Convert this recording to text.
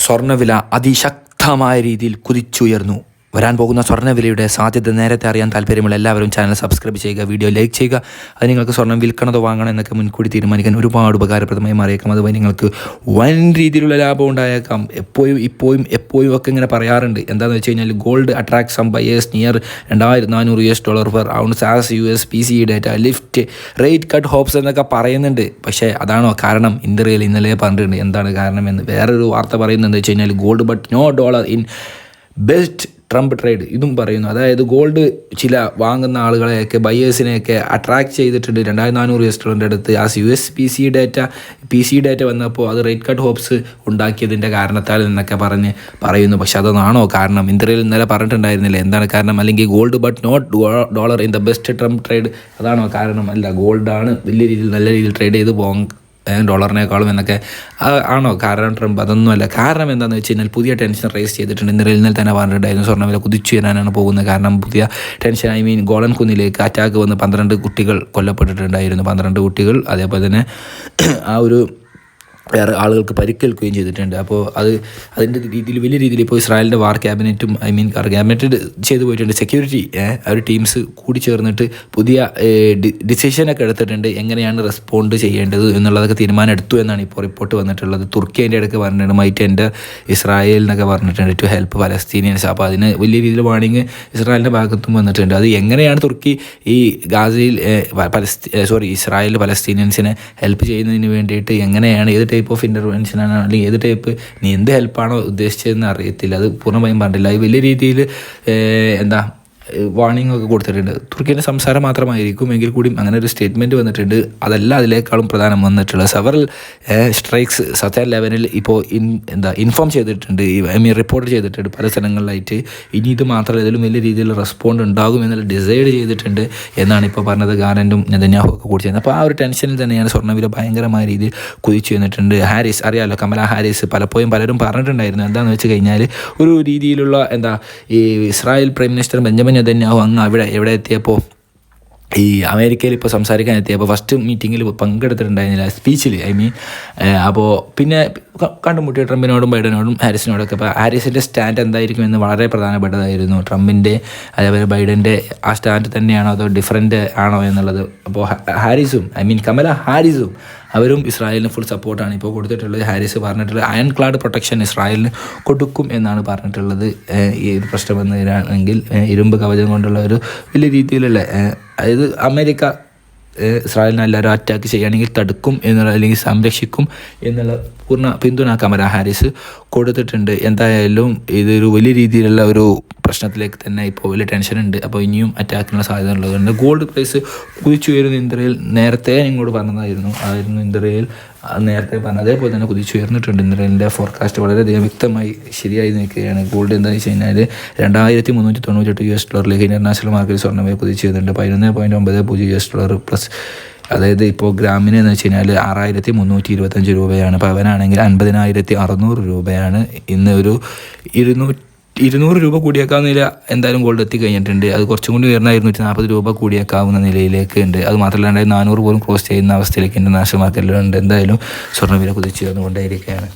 സ്വർണവില അതിശക്തമായ രീതിയിൽ കുതിച്ചുയർന്നു. വരാൻ പോകുന്ന സ്വർണവിലയുടെ സാധ്യത നേരത്തെ അറിയാൻ താല്പര്യമുള്ള എല്ലാവരും ചാനൽ സബ്സ്ക്രൈബ് ചെയ്യുക വീഡിയോ ലൈക്ക് ചെയ്യുക. അത് നിങ്ങൾക്ക് സ്വർണം വിൽക്കണതോ വാങ്ങണം എന്നൊക്കെ മുൻകൂടി തീരുമാനിക്കാൻ ഒരുപാട് ഉപകാരപ്രദമായി മാറിയേക്കാം. അതുവഴി നിങ്ങൾക്ക് വൻ രീതിയിലുള്ള ലാഭം ഉണ്ടായേക്കാം. എപ്പോഴും ഇപ്പോഴും എപ്പോഴും ഒക്കെ ഇങ്ങനെ പറയാറുണ്ട്. എന്താണെന്ന് വെച്ച് കഴിഞ്ഞാൽ gold attract some buyers near രണ്ടായിരത്തി നാനൂറ് U S dollar per ounce as U S P C data lift rate cut hopes എന്നൊക്കെ പറയുന്നുണ്ട്. പക്ഷേ അതാണോ കാരണം? ഇന്ത്യയിൽ ഇന്നലെ പറഞ്ഞിട്ടുണ്ട്. എന്താണ് കാരണം എന്ന്? വേറൊരു വാർത്ത പറയുന്നത് വെച്ച് കഴിഞ്ഞാൽ gold but no dollar in best Trump trade ഇതും പറയുന്നു. അതായത് ഗോൾഡ് ചില വാങ്ങുന്ന ആളുകളെയൊക്കെ ബയേഴ്സിനെയൊക്കെ അട്രാക്ട് ചെയ്തിട്ടുണ്ട്. രണ്ടായിരത്തി നാനൂറ് എസ് ഡോളറിന്റെ അടുത്ത് ആ U S P C data P C data വന്നപ്പോൾ അത് റേറ്റ് കട്ട് ഹോപ്സ് ഉണ്ടാക്കിയതിന്റെ കാരണത്താൽ എന്നൊക്കെ പറഞ്ഞ് പറയുന്നു. പക്ഷെ അതൊന്നാണോ കാരണം? ഇന്ത്യയിൽ ഇന്നലെ പറഞ്ഞിട്ടുണ്ടായിരുന്നില്ല. എന്താണ് കാരണം? അല്ലെങ്കിൽ gold but not dollar in the best Trump trade അതാണോ കാരണം? അല്ല ഗോൾഡാണ് വലിയ രീതിയിൽ നല്ല രീതിയിൽ ട്രേഡ് ചെയ്ത് പോകാൻ ഡോളറിനേക്കാളും എന്നൊക്കെ ആണോ? കാരണം ട്രംപ് അതൊന്നുമല്ല. കാരണം എന്താണെന്ന് വെച്ച് കഴിഞ്ഞാൽ പുതിയ ടെൻഷൻ റേസ് ചെയ്തിട്ടുണ്ട്. ഇന്നലെ ഇന്നലെ തന്നെ പറഞ്ഞിട്ടുണ്ടായിരുന്നു സ്വർണവില കുതിച്ചു വരാനാണ് പോകുന്നത്. കാരണം പുതിയ ടെൻഷൻ ഐ മീൻ ഗോളൻ കുന്നിലേക്ക് അറ്റാക്ക് വന്ന് പന്ത്രണ്ട് കുട്ടികൾ കൊല്ലപ്പെട്ടിട്ടുണ്ടായിരുന്നു. പന്ത്രണ്ട് കുട്ടികൾ അതേപോലെ തന്നെ ആ ഒരു വേറെ ആളുകൾക്ക് പരിക്കേൽക്കുകയും ചെയ്തിട്ടുണ്ട്. അപ്പോൾ അത് അതിന്റെ രീതിയിൽ വലിയ രീതിയിൽ ഇപ്പോൾ ഇസ്രായേലിന്റെ വാർ ക്യാബിനറ്റും ഐ മീൻ ക്യാബിനറ്റ് ചെയ്തു പോയിട്ടുണ്ട്. സെക്യൂരിറ്റി അവർ ടീംസ് കൂടി ചേർന്നിട്ട് പുതിയ ഡിസിഷനൊക്കെ എടുത്തിട്ടുണ്ട്. എങ്ങനെയാണ് റെസ്പോണ്ട് ചെയ്യേണ്ടത് എന്നുള്ളതൊക്കെ തീരുമാനം എടുത്തു എന്നാണ് ഇപ്പോൾ റിപ്പോർട്ട് വന്നിട്ടുള്ളത്. തുർക്കി അതിന്റെ ഇടയ്ക്ക് പറഞ്ഞിട്ടുണ്ട് മൈറ്റ് എന്റെ ഇസ്രായേൽ എന്നൊക്കെ പറഞ്ഞിട്ടുണ്ട് ടു ഹെൽപ്പ് പലസ്തീനിയൻസ് അപ്പോൾ അതിന് വലിയ രീതിയിൽ വാണിങ് ഇസ്രായേലിന്റെ ഭാഗത്തും വന്നിട്ടുണ്ട്. അത് എങ്ങനെയാണ് തുർക്കി ഈ ഗാസയിൽ പലസ്തീ സോറി ഇസ്രായേൽ പലസ്തീനിയൻസിനെ ഹെൽപ്പ് ചെയ്യുന്നതിന് വേണ്ടിയിട്ട് എങ്ങനെയാണ് ഏത് ടൈപ്പ് ഓഫ് ഇന്റർവെൻഷനാണ് അല്ലെങ്കിൽ ഏത് ടൈപ്പ് നീ എന്ത് ഹെൽപ്പാണോ ഉദ്ദേശിച്ചതെന്ന് അറിയത്തില്ല. അത് പൂർണമായും പറഞ്ഞില്ല അത് വലിയ രീതിയിൽ എന്താ വാർണിംഗ് ഒക്കെ കൊടുത്തിട്ടുണ്ട്. തുർക്കിയുടെ സംസാരം മാത്രമായിരിക്കും എങ്കിൽ കൂടിയും അങ്ങനെ ഒരു സ്റ്റേറ്റ്മെന്റ് വന്നിട്ടുണ്ട്. അതല്ല അതിനേക്കാളും പ്രധാനം വന്നിട്ടുള്ള സെവറൽ സ്ട്രൈക്സ് സത്യ ലെവനിൽ ഇപ്പോൾ ഇൻ എന്താ ഇൻഫോം ചെയ്തിട്ടുണ്ട്. ഐ മീൻ റിപ്പോർട്ട് ചെയ്തിട്ടുണ്ട് പല സ്ഥലങ്ങളിലായിട്ട്. ഇനി ഇത് മാത്രമല്ല ഇതിലും വലിയ രീതിയിൽ റെസ്പോണ്ട് ഉണ്ടാകും എന്നുള്ള ഡിസൈഡ് ചെയ്തിട്ടുണ്ട് എന്നാണ് ഇപ്പോൾ പറഞ്ഞത് ഗാനന്റും നെതന്യാഹു ഒക്കെ കൂടി ചെയ്യുന്നത്. അപ്പോൾ ആ ഒരു ടെൻഷനിൽ തന്നെയാണ് സ്വർണവില ഭയങ്കരമായ രീതിയിൽ കുതിച്ചു വന്നിട്ടുണ്ട്. ഹാരിസ് അറിയാമല്ലോ കമല ഹാരിസ് പലപ്പോഴും പലരും പറഞ്ഞിട്ടുണ്ടായിരുന്നു. എന്താണെന്ന് വെച്ച് കഴിഞ്ഞാൽ ഒരു രീതിയിലുള്ള എന്താ ഈ Israel prime minister Benjamin Netanyahu അങ്ങ് അവിടെ എവിടെ എത്തിയപ്പോൾ ഈ അമേരിക്കയിൽ ഇപ്പോൾ സംസാരിക്കാൻ എത്തിയപ്പോൾ ഫസ്റ്റ് മീറ്റിങ്ങിൽ പങ്കെടുത്തിട്ടുണ്ടായിരുന്നില്ല സ്പീച്ചിൽ ഐ മീൻ അപ്പോൾ പിന്നെ ക- കണ്ടുമുട്ടിയ ട്രംപിനോടും ബൈഡനോടും ഹാരിസിനോടൊക്കെ. അപ്പോൾ ഹാരിസിന്റെ സ്റ്റാൻഡ് എന്തായിരിക്കും എന്ന് വളരെ പ്രധാനപ്പെട്ടതായിരുന്നു. ട്രംപിന്റെ അതേപോലെ ബൈഡന്റെ ആ സ്റ്റാൻഡ് തന്നെയാണോ അതോ ഡിഫറെന്റ് ആണോ എന്നുള്ളത്? അപ്പോൾ ഹാരിസും ഐ മീൻ കമല ഹാരിസും അവരും ഇസ്രായേലിന് ഫുൾ സപ്പോർട്ടാണ്. ഇപ്പോൾ കൊടുത്തിട്ടുള്ളത് ഹാരിസ് പറഞ്ഞിട്ടുള്ളത് അയൺ ക്ലാഡ് പ്രൊട്ടക്ഷൻ ഇസ്രായേലിന് കൊടുക്കും എന്നാണ് പറഞ്ഞിട്ടുള്ളത്. ഈ പ്രശ്നം വന്നതിനാണെങ്കിൽ തരാണെങ്കിൽ ഇരുമ്പ് കവചം കൊണ്ടുള്ള ഒരു വലിയ രീതിയിലുള്ള അതായത് അമേരിക്ക ഇസ്രായേലിനെ എല്ലാവരും അറ്റാക്ക് ചെയ്യുകയാണെങ്കിൽ തടുക്കും എന്നുള്ള അല്ലെങ്കിൽ സംരക്ഷിക്കും എന്നുള്ള പൂർണ പിന്തുണ കമല ഹാരിസ് കൊടുത്തിട്ടുണ്ട്. എന്തായാലും ഇതൊരു വലിയ രീതിയിലുള്ള ഒരു പ്രശ്നത്തിലേക്ക് തന്നെ ഇപ്പോൾ വലിയ ടെൻഷൻ ഉണ്ട്. അപ്പോൾ ഇനിയും അറ്റാക്കിനുള്ള സാധ്യത ഉള്ളതുകൊണ്ട് ഗോൾഡ് പ്രൈസ് കുതിച്ചുയരുന്ന ഇന്ദ്രയിൽ നേരത്തെ ഇങ്ങോട്ട് പറഞ്ഞതായിരുന്നു. ആയിരുന്നു ഇന്ദ്രയിൽ നേരത്തെ പറഞ്ഞ അതേപോലെ തന്നെ കുതിച്ചുയർന്നിട്ടുണ്ട് ഇന്ദ്രയിലിന്റെ ഫോർകാസ്റ്റ് വളരെയധികം വ്യക്തമായി ശരിയായി നിൽക്കുകയാണ്. ഗോൾഡ് എന്താണെന്ന് വെച്ച് കഴിഞ്ഞാൽ രണ്ടായിരത്തി മുന്നൂറ്റി തൊണ്ണൂറ്റെട്ട് യു എസ് ഡോളറിലേക്ക് ഇന്റർനാഷണൽ മാർക്കറ്റ് സ്വർണമായി കുതിച്ചു വരുന്നുണ്ട് പതിനൊന്ന് പോയിന്റ് ഒമ്പത് പൂജ്യം യു എസ് ഡോളർ പ്ലസ് അതായത് ഇപ്പോൾ ഗ്രാമിന് എന്ന് വെച്ച് കഴിഞ്ഞാൽ ആറായിരത്തി മുന്നൂറ്റി ഇരുപത്തഞ്ച് രൂപയാണ്. പവനാണെങ്കിൽ അൻപതിനായിരത്തി അറുന്നൂറ് രൂപയാണ്. ഇന്ന് ഒരു ഇരുന്നൂറ്റി ഇരുന്നൂറ് രൂപ കൂടിയേക്കാവുന്ന നില എന്തായാലും ഗോൾഡ് എത്തി കഴിഞ്ഞിട്ടുണ്ട് അത് കുറച്ചും കൂടി ഉയർന്ന ഇരുന്നൂറ്റി നാൽപ്പത് രൂപ കൂടിയേക്കാവുന്ന നിലയിലേക്ക് ഉണ്ട്. അത് മാത്രമല്ല നാനൂറ് പോലും ക്രോസ് ചെയ്യുന്ന അവസ്ഥയിലേക്ക് ഇന്റർനാഷണൽ മാർക്കറ്റിലുണ്ട് എന്തായാലും സ്വർണവില കുതിച്ചു വന്നുകൊണ്ടേയിരിക്കുകയാണ്.